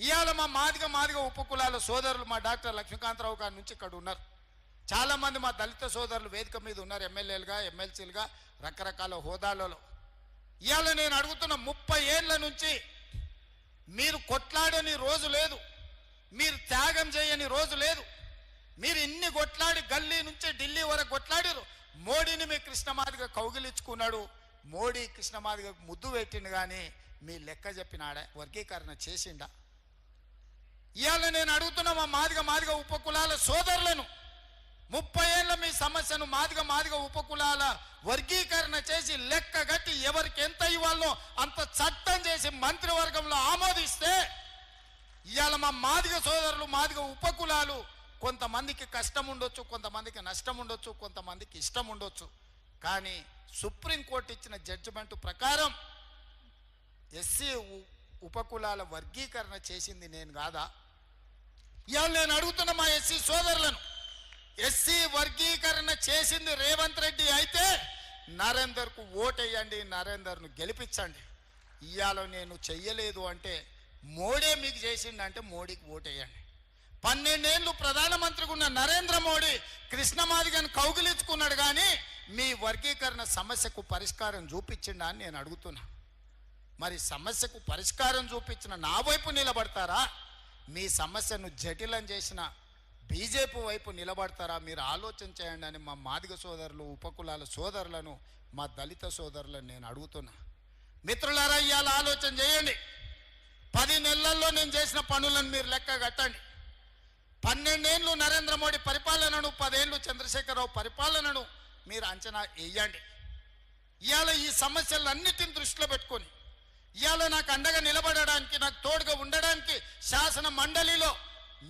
ఇవాళ మా మాదిగ మాదిగ ఉపకులాల సోదరులు మా డాక్టర్ లక్ష్మీకాంతరావు గారి నుంచి ఇక్కడ ఉన్నారు. చాలామంది మా దళిత సోదరులు వేదిక మీద ఉన్నారు ఎమ్మెల్యేలుగా ఎమ్మెల్సీలుగా రకరకాల హోదాలలో. ఇవాళ నేను అడుగుతున్న ముప్పై ఏళ్ళ నుంచి మీరు కొట్లాడని రోజు లేదు. మీరు త్యాగం చేయని రోజు లేదు. మీరు ఇన్ని కొట్లాడి గల్లీ నుంచి ఢిల్లీ వరకు కొట్లాడారు మోడీని మీ కృష్ణమాదిగా కౌగిలించుకున్నాడు. మోడీ కృష్ణమాదిగా ముద్దు పెట్టిండు కానీ మీ లెక్క చెప్పినాడా? వర్గీకరణ చేసిండా? ఇవాళ నేను అడుగుతున్న మా మాదిగ మాదిగ ఉపకులాల సోదరులను ముప్పై ఏళ్ళ మీ సమస్యను మాదిగ మాదిగ ఉపకులాల వర్గీకరణ చేసి లెక్క గట్టి ఎవరికి ఎంత ఇవ్వాలో అంత చట్టం చేసి మంత్రివర్గంలో ఆమోదిస్తే ఇవాళ మా మాదిగ సోదరులు మాదిగ ఉపకులాలు కొంతమందికి కష్టం ఉండొచ్చు కొంతమందికి నష్టం ఉండొచ్చు కొంతమందికి ఇష్టం ఉండొచ్చు. కానీ సుప్రీంకోర్టు ఇచ్చిన జడ్జిమెంట్ ప్రకారం ఎస్సీ ఉపకులాల వర్గీకరణ చేసింది నేను కాదా? ఇవాళ నేను అడుగుతున్న మా ఎస్సీ సోదరులను ఎస్సీ వర్గీకరణ చేసింది రేవంత్ రెడ్డి అయితే నరేందర్కు ఓటేయండి నరేందర్ను గెలిపించండి. ఇవాళ నేను చెయ్యలేదు అంటే మోడీ మీకు చేసిండంటే మోడీకి ఓటేయండి. పన్నెండేళ్ళు ప్రధానమంత్రిగా ఉన్న నరేంద్ర మోడీ కృష్ణమాదిగని కౌగిలించుకున్నాడు కానీ మీ వర్గీకరణ సమస్యకు పరిష్కారం చూపించిండా అని నేను అడుగుతున్నా. మరి సమస్యకు పరిష్కారం చూపించిన నా వైపు నిలబడతారా? మీ సమస్యను జటిలం చేసిన బీజేపీ వైపు నిలబడతారా? మీరు ఆలోచన చేయండి అని మా మాదిగ సోదరులు ఉపకులాల సోదరులను మా దళిత సోదరులను నేను అడుగుతున్నా. మిత్రులారా ఇవాళ ఆలోచన చేయండి. పది నెలల్లో నేను చేసిన పనులను మీరు లెక్క కట్టండి. పన్నెండేళ్ళు నరేంద్ర మోడీ పరిపాలనను పదేళ్ళు చంద్రశేఖరరావు పరిపాలనను మీరు అంచనా వేయండి. ఇవాళ ఈ సమస్యలన్నిటిని దృష్టిలో పెట్టుకొని ఇవాళ నాకు అండగా నిలబడడానికి నాకు తోడుగా ఉండడానికి శాసన మండలిలో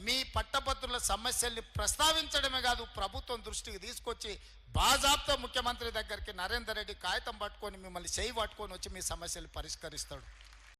మీ పట్టభద్రుల సమస్యల్ని ప్రస్తావించడమే కాదు ప్రభుత్వం దృష్టికి తీసుకొచ్చి బాజాబ్తో ముఖ్యమంత్రి దగ్గరికి నరేందర్ రెడ్డి కాగితం పట్టుకొని మిమ్మల్ని చేయి పట్టుకొని వచ్చి మీ సమస్యలు పరిష్కరిస్తాడు.